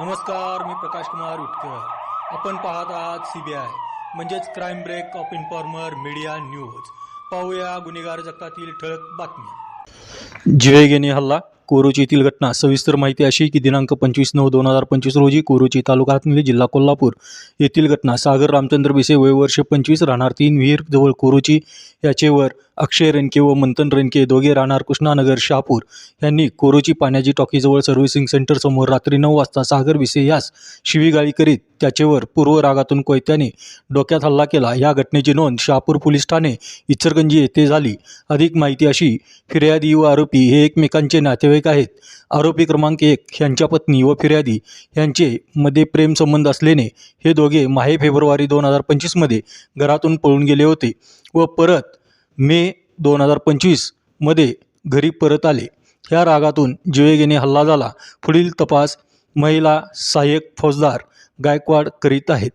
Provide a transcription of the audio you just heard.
नमस्कार मी प्रकाश कुमार उटकर. आपण पाहत आहात सीबीआय म्हणजेच crime break of informer media news पाहूया गुन्हेगार जगतातील ठळक बातम्या. जिवेगेने हल्ला कोरोची येथील घटना. सविस्तर माहिती अशी की दिनांक पंचवीस नऊ दोन हजार पंचवीस रोजी कोरोची तालुका हातमिली जिल्हा कोल्हापूर येथील घटना. सागर रामचंद्र बिसे वय वर्ष पंचवीस राहणार तीन विहीर जवळ कोरोची याचेवर अक्षय रेणके व मंथन रेणके दोघे राहणार कृष्णानगर शहापूर. यांनी कोरोची पाण्याची टॉकीजवळ सर्व्हिसिंग सेंटर समोर रात्री नऊ वाजता सागर विसे यास शिवीगाळी करीत त्याचेवर पूर्व रागातून कोयत्याने डोक्यात हल्ला केला. या घटनेची नोंद शहापूर पोलीस ठाणे इचरगंजी येथे झाली. अधिक माहिती अशी फिर्यादी व आरोपी हे एकमेकांचे नातेवाईक आहेत. आरोपी क्रमांक एक ह्यांच्या पत्नी व फिर्यादी. यांचे मध्ये प्रेम संबंध असल्याने हे दोघे माहे फेब्रुवारी दोन हजार पंचवीसमध्ये घरातून पळून गेले होते व परत मे दोन हजार पंचवीसमध्ये घरी परत आले. ह्या रागातून जिवेगेने हल्ला झाला. पुढील तपास महिला सहाय्यक फौजदार गायकवाड करीत आहेत.